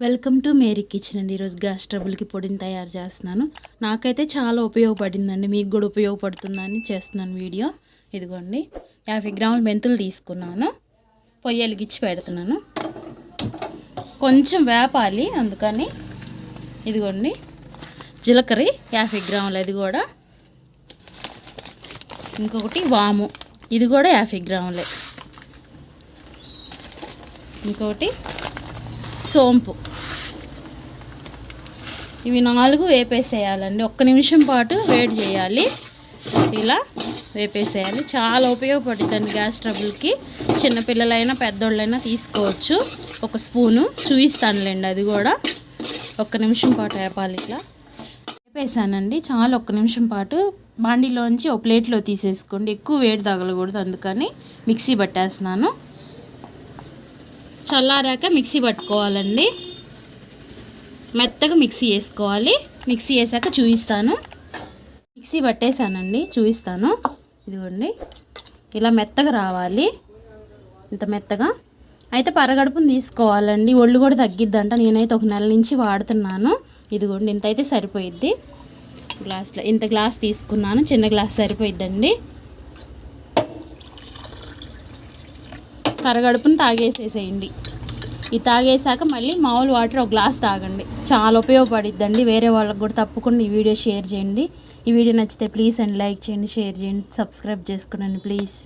Welcome to Mary kitchen అండి. ఈరోజు gas ట్రబుల్కి పొడిని తయారు చేస్తున్నాను. నాకైతే చాలా ఉపయోగపడిందండి. మీకు కూడా ఉపయోగపడుతుందని చేస్తున్నాను వీడియో. ఇదిగోండి. యాభై గ్రాముల మెంతులు తీసుకున్నాను. పొయ్యి వెలిగించి పెడుతున్నాను. కొంచెం వేపాలి అందుకని. ఇదిగోండి. జీలకర్ర యాభై గ్రాములు. అది కూడా ఇంకొకటి వాము. ఇది కూడా యాభై గ్రాములే. ఇంకొకటి సోంపు. ఇవి నాలుగు వేపేసేయాలండి. ఒక్క నిమిషం పాటు వేడి చేయాలి. ఇలా వేపేసేయాలి. చాలా ఉపయోగపడుతుంది గ్యాస్ ట్రబుల్కి. చిన్నపిల్లలైనా పెద్దోళ్ళైనా తీసుకోవచ్చు. ఒక స్పూను చూపిస్తానులేండి అది కూడా. ఒక్క నిమిషం పాటు వేపాలి ఇట్లా. వేపేసానండి. చాలా ఒక్క నిమిషం పాటు బాండీలోంచి ఒక ప్లేట్లో తీసేసుకోండి. ఎక్కువ వేడి తగలకూడదు అందుకని మిక్సీ పట్టేస్తున్నాను. చల్లారాక మిక్సీ పట్టుకోవాలండి. మెత్తగా మిక్సీ వేసుకోవాలి మిక్సీ వేసాక చూపిస్తాను. మిక్సీ పట్టేశానండి చూపిస్తాను. ఇదిగోండి. ఇలా మెత్తగా రావాలి. ఇంత మెత్తగా. అయితే పరగడుపుని తీసుకోవాలండి. ఒళ్ళు కూడా తగ్గిద్దంట. నేనైతే ఒక నెల నుంచి వాడుతున్నాను. ఇదిగోండి ఇంత అయితే సరిపోయిద్ది. గ్లాస్లో ఇంత గ్లాస్ తీసుకున్నాను. చిన్న గ్లాస్ సరిపోయిద్దండి. కరగడుపుని తాగేసేసేయండి. ఇది తాగేసాక మళ్ళీ మామూలు వాటర్ ఒక గ్లాస్ తాగండి. చాలా ఉపయోగపడిద్దండి. వేరే వాళ్ళకి కూడా తప్పకుండా ఈ వీడియో షేర్ చేయండి. ఈ వీడియో నచ్చితే ప్లీజ్ అండ్ లైక్ చేయండి షేర్ చేయండి సబ్స్క్రైబ్ చేసుకోండి ప్లీజ్.